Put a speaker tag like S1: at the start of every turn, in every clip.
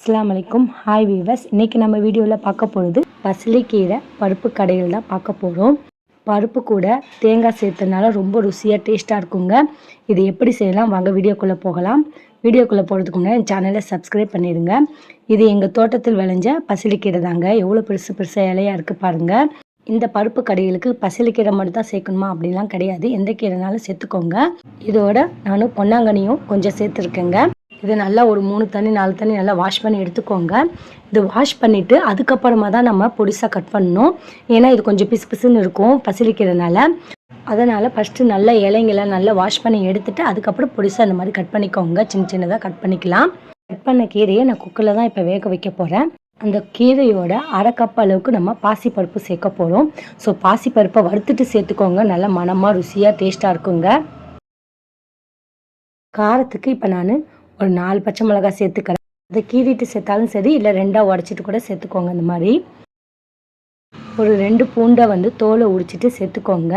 S1: அஸ்லாம் அலைக்கும் hi viewers இன்றைக்கி நம்ம வீடியோவில் பார்க்க போகிறது பசலிக்கீரை பருப்பு கடையில் தான் பார்க்க போகிறோம் பருப்பு கூட தேங்காய் சேர்த்தனால ரொம்ப ருசியாக டேஸ்ட்டாக இருக்குங்க. இது எப்படி செய்யலாம்? வாங்க வீடியோக்குள்ளே போகலாம். வீடியோக்குள்ளே போகிறதுக்கு முன்னாடி என் சேனலை சப்ஸ்கிரைப் பண்ணிடுங்க. இது எங்கள் தோட்டத்தில் விளைஞ்ச பசலிக்கீரை தாங்க. எவ்வளோ பெருசு பெருசாக இலையாக இருக்குது பாருங்கள் இந்த பருப்பு கடைகளுக்கு பசலிக்கீரை மட்டும் தான் சேர்க்கணுமா? அப்படிலாம் கிடையாது. எந்த கீரைனாலும் சேர்த்துக்கோங்க. இதோட நானும் பொன்னாங்கண்ணியும் கொஞ்சம் சேர்த்துருக்கேங்க. இது நல்லா ஒரு மூணு தண்ணி நாலு தண்ணி நல்லா வாஷ் பண்ணி எடுத்துக்கோங்க. இது வாஷ் பண்ணிவிட்டு அதுக்கப்புறமா தான் நம்ம பொடிசாக கட் பண்ணணும். ஏன்னா இது கொஞ்சம் பிசு பிசுன்னு இருக்கும் பசிலிக்கிறதுனால. அதனால் ஃபஸ்ட்டு நல்ல இலைங்கெல்லாம் நல்லா வாஷ் பண்ணி எடுத்துட்டு அதுக்கப்புறம் பொடிசாக இந்த மாதிரி கட் பண்ணிக்கோங்க. சின்ன சின்னதாக கட் பண்ணிக்கலாம். கட் பண்ண கீரையை நான் குக்கரில் தான் இப்போ வேக வைக்க போகிறேன் அந்த கீரையோட அரை கப் அளவுக்கு நம்ம பாசிப்பருப்பு சேர்க்க போகிறோம் ஸோ பாசிப்பருப்பை வறுத்துட்டு சேர்த்துக்கோங்க. நல்லா மனமாக ருசியாக டேஸ்ட்டாக இருக்குங்க. காரத்துக்கு இப்போ நான் ஒரு நாலு பச்சை மிளகாய் சேர்த்துக்கிறேன். அதை கீறிட்டு சேர்த்தாலும் சரி இல்லை ரெண்டாக உடச்சிட்டு கூட சேர்த்துக்கோங்க இந்த மாதிரி. ஒரு ரெண்டு பூண்டை வந்து தோலை உரிச்சிட்டு சேர்த்துக்கோங்க.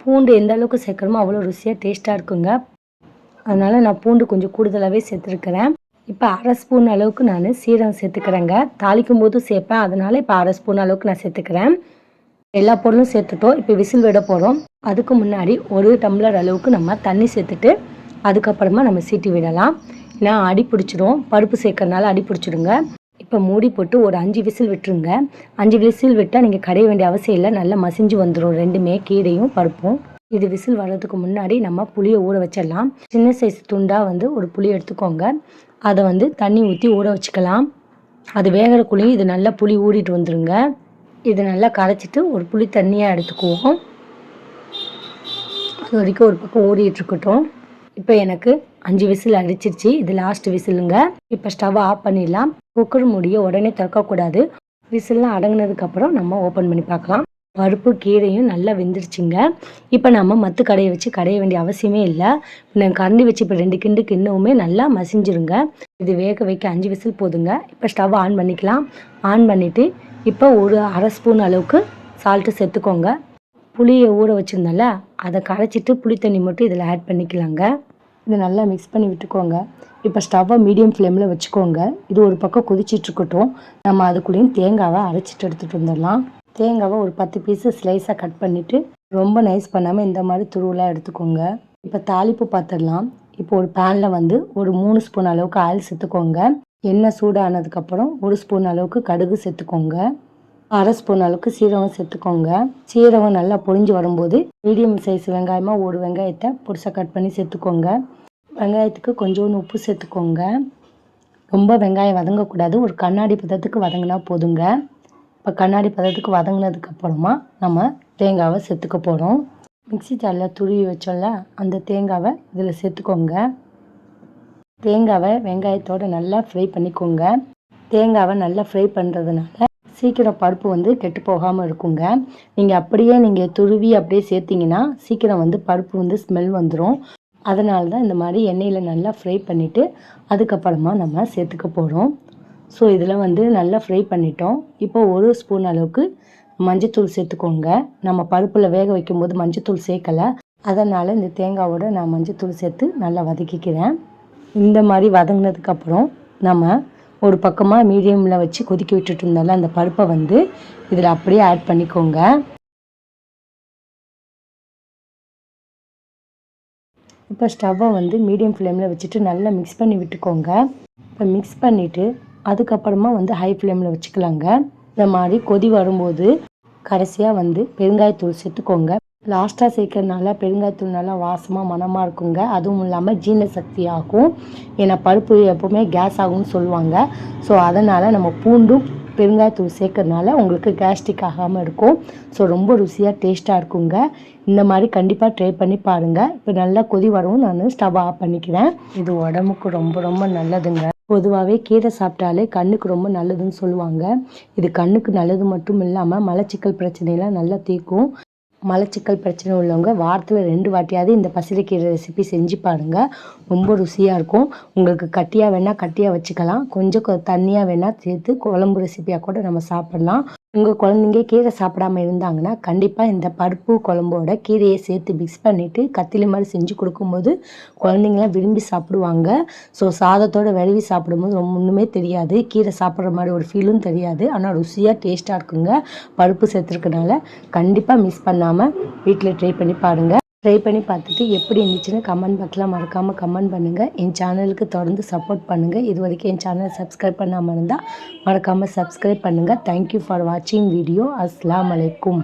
S1: பூண்டு எந்த அளவுக்கு சேர்க்குறோமோ அவ்வளோ ருசியாக டேஸ்ட்டாக இருக்குங்க. அதனால் நான் பூண்டு கொஞ்சம் கூடுதலாகவே சேர்த்துருக்கிறேன். இப்போ அரை ஸ்பூன் அளவுக்கு நான் சீரகம் சேர்த்துக்கிறேங்க. தாளிக்கும் போது சேர்ப்பேன். அதனால் இப்போ அரை ஸ்பூன் அளவுக்கு நான் சேர்த்துக்கிறேன். எல்லா பொருளும் சேர்த்துட்டோம். இப்போ விசில் விட போகிறோம் அதுக்கு முன்னாடி ஒரு டம்ளர் அளவுக்கு நம்ம தண்ணி சேர்த்துட்டு அதுக்கப்புறமா நம்ம சீட்டி விடலாம். ஏன்னா அடி பிடிச்சிரும். பருப்பு சேர்க்கறனால அடி பிடிச்சிடுங்க இப்போ மூடி போட்டு ஒரு அஞ்சு விசில் விட்டுருங்க. அஞ்சு விசில் விட்டால் நீங்கள் கடைய வேண்டிய அவசியம் இல்லை. நல்லா மசிஞ்சு வந்துடும் ரெண்டுமே கீரையும் பருப்பும். இது விசில் வர்றதுக்கு முன்னாடி நம்ம புளியை ஊற வச்சிடலாம். சின்ன சைஸ் துண்டாக வந்து ஒரு புளி எடுத்துக்கோங்க. அதை வந்து தண்ணி ஊற்றி ஊற வச்சுக்கலாம். அது வேகிறக்குள்ளேயும் இது நல்லா புளி ஊறிட்டு வந்துடுங்க இது நல்லா கரைச்சிட்டு ஒரு புளி தண்ணியாக எடுத்துக்குவோம். அது வரைக்கும் ஒரு பக்கம் ஊறிட்டு இருக்கட்டும். இப்போ எனக்கு அஞ்சு விசில் அடிச்சிருச்சு. இது லாஸ்ட் விசிலுங்க. இப்போ ஸ்டவ் ஆஃப் பண்ணிடலாம். குக்கர் மூடியை உடனே திறக்கக்கூடாது. விசில்லாம் அடங்கினதுக்கப்புறம் நம்ம ஓப்பன் பண்ணி பார்க்கலாம். பருப்பு கீரையும் நல்லா வெந்துருச்சுங்க. இப்போ நம்ம மத்து கடையை வச்சு கடைய வேண்டிய அவசியமே இல்லை. நான் கரண்டி வச்சு இப்போ ரெண்டு கிண்டு கிண்ணவுமே நல்லா மசிஞ்சிருங்க. இது வேக வைக்க அஞ்சு விசில் போதுங்க. இப்போ ஸ்டவ் ஆன் பண்ணிக்கலாம். ஆன் பண்ணிவிட்டு இப்போ ஒரு அரை ஸ்பூன் அளவுக்கு சால்ட்டு சேர்த்துக்கோங்க. புளியை ஊற வச்சுருந்தோம்ல அதை கரைச்சிட்டு புளி தண்ணி மட்டும் இதில் ஆட் பண்ணிக்கலாங்க. இதை நல்லா மிக்ஸ் பண்ணி விட்டுக்கோங்க. இப்போ ஸ்டவ்வை மீடியம் ஃப்ளேமில் வச்சுக்கோங்க. இது ஒரு பக்கம் கொதிச்சிட்ருக்கட்டும் நம்ம அதுக்குள்ளேயும் தேங்காவை அரைச்சிட்டு எடுத்துகிட்டு வந்துடலாம். தேங்காவை ஒரு பத்து பீஸு ஸ்லைஸாக கட் பண்ணிவிட்டு ரொம்ப நைஸ் பண்ணாமல் இந்த மாதிரி துருவலாக எடுத்துக்கோங்க. இப்போ தாளிப்பு பார்த்துடலாம் இப்போ ஒரு பேனில் வந்து ஒரு மூணு ஸ்பூன் அளவுக்கு ஆயில் சேர்த்துக்கோங்க. எண்ணெய் சூடானதுக்கப்புறம் ஒரு ஸ்பூன் அளவுக்கு கடுகு சேர்த்துக்கோங்க. அரை ஸ்பூன் அளவுக்கு சீரகம் சேர்த்துக்கோங்க. சீரகம் நல்லா பொழிஞ்சு வரும்போது மீடியம் சைஸ் வெங்காயமாக ஒரு வெங்காயத்தை பொடிசாக கட் பண்ணி சேர்த்துக்கோங்க. வெங்காயத்துக்கு கொஞ்சோண்டு உப்பு சேர்த்துக்கோங்க. ரொம்ப வெங்காயம் வதங்கக்கூடாது. ஒரு கண்ணாடி பதத்துக்கு வதங்கினா போதுங்க. இப்போ கண்ணாடி பதத்துக்கு வதங்கினதுக்கப்புறமா நம்ம தேங்காவை சேர்த்துக்க போகிறோம் மிக்ஸி ஜாரில் துருவி வச்சோம்ல அந்த தேங்காவை இதில் சேர்த்துக்கோங்க. தேங்காவை வெங்காயத்தோடு நல்லா ஃப்ரை பண்ணிக்கோங்க. தேங்காவை நல்லா ஃப்ரை பண்ணுறதுனால சீக்கிரம் பருப்பு வந்து கெட்டு போகாமல் இருக்குங்க. நீங்கள் அப்படியே நீங்கள் துருவி அப்படியே சேர்த்திங்கன்னா சீக்கிரம் வந்து பருப்பு வந்து ஸ்மெல் வந்துடும் அதனால தான் இந்த மாதிரி எண்ணெயில் நல்லா ஃப்ரை பண்ணிவிட்டு அதுக்கப்புறமா நம்ம சேர்த்துக்க போகிறோம் ஸோ இதில் வந்து நல்லா ஃப்ரை பண்ணிட்டோம். இப்போ ஒரு ஸ்பூன் அளவுக்கு மஞ்சத்தூள் சேர்த்துக்கோங்க. நம்ம பருப்பில் வேக வைக்கும்போது மஞ்சத்தூள் சேர்க்கலை. அதனால் இந்த தேங்காவோட நான் மஞ்சத்தூள் சேர்த்து நல்லா வதக்கிக்கிறேன். இந்த மாதிரி வதங்கினதுக்கப்புறம் நம்ம ஒரு பக்கமாக மீடியமில் வச்சு கொதிக்க விட்டுட்டு இருந்தால அந்த பருப்பை வந்து இதில் அப்படியே ஆட் பண்ணிக்கோங்க. இப்போ ஸ்டவ்வை வந்து மீடியம் ஃப்ளேமில் வச்சுட்டு நல்லா மிக்ஸ் பண்ணி விட்டுக்கோங்க. இப்போ மிக்ஸ் பண்ணிவிட்டு அதுக்கப்புறமா வந்து ஹை ஃப்ளேமில் வச்சுக்கலாங்க. இந்த மாதிரி கொதி வரும்போது கடைசியாக வந்து பெருங்காயத்தூள் சேர்த்துக்கோங்க. லாஸ்ட்டாக சேர்க்கறதுனால பெருங்காயத்தூள் நல்லா வாசமாக மணமாக இருக்குங்க. அதுவும் இல்லாமல் ஜீரண சக்தி ஆகும் ஏன்னா பருப்பு எப்போவுமே கேஸ் ஆகும்னு சொல்லுவாங்க. ஸோ அதனால் நம்ம பூண்டும் பெருங்காயத்தூள் சேர்க்கறதுனால உங்களுக்கு கேஸ்ட்ரிக் ஆகாமல் இருக்கும். ஸோ ரொம்ப ருசியாக டேஸ்ட்டாக இருக்குங்க. இந்த மாதிரி கண்டிப்பாக ட்ரை பண்ணி பாருங்கள் இப்போ நல்லா கொதி வரவும் நான் ஸ்டவ் ஆஃப் பண்ணிக்கிறேன். இது உடம்புக்கு ரொம்ப ரொம்ப நல்லதுங்க. பொதுவாகவே கீரை சாப்பிட்டாலே கண்ணுக்கு ரொம்ப நல்லதுன்னு சொல்லுவாங்க. இது கண்ணுக்கு நல்லது மட்டும் இல்லாமல் மலச்சிக்கல் பிரச்சனையெல்லாம் நல்லா தீர்க்கும். மலச்சிக்கல் பிரச்சனை உள்ளவங்க வாரத்தில் ரெண்டு வாட்டியாவது இந்த பசிலிக்கீரை ரெசிபி செஞ்சு பாருங்கள் ரொம்ப ருசியாக இருக்கும். உங்களுக்கு கட்டியாக வேணால் கட்டியாக வச்சுக்கலாம். கொஞ்சம் கொ- தண்ணியாக வேணால் சேர்த்து குழம்பு ரெசிபியாக கூட நம்ம சாப்பிட்லாம். உங்கள் குழந்தைங்க கீரை சாப்பிடாம இருந்தாங்கன்னா கண்டிப்பாக இந்த பருப்பு குழம்போட கீரையை சேர்த்து மிக்ஸ் பண்ணிவிட்டு கத்திலி மாதிரி செஞ்சு கொடுக்கும்போது குழந்தைங்களாம் விரும்பி சாப்பிடுவாங்க. ஸோ சாதத்தோட விரவி சாப்பிடும்போது ரொம்ப ஒன்றுமே தெரியாது. கீரை சாப்பிட்ற மாதிரி ஒரு ஃபீலும் தெரியாது. ஆனால் ருசியாக டேஸ்ட்டாக இருக்குங்க. பருப்பு சேர்த்துருக்கனால கண்டிப்பாக மிஸ் பண்ணாமல் வீட்டில் ட்ரை பண்ணி பாருங்கள் ட்ரை பண்ணி பார்த்துட்டு எப்படி இருந்துச்சுன்னு கமெண்ட் பாக்ஸில் மறக்காமல் கமெண்ட் பண்ணுங்கள் என் சேனலுக்கு தொடர்ந்து சப்போர்ட் பண்ணுங்கள் இது வரைக்கும் என் சேனலை சப்ஸ்கிரைப் பண்ணாமல் இருந்தால் மறக்காமல் சப்ஸ்கிரைப் பண்ணுங்கள் தேங்க்யூ ஃபார் வாட்சிங் வீடியோ அஸ்லாம் அலைக்கும்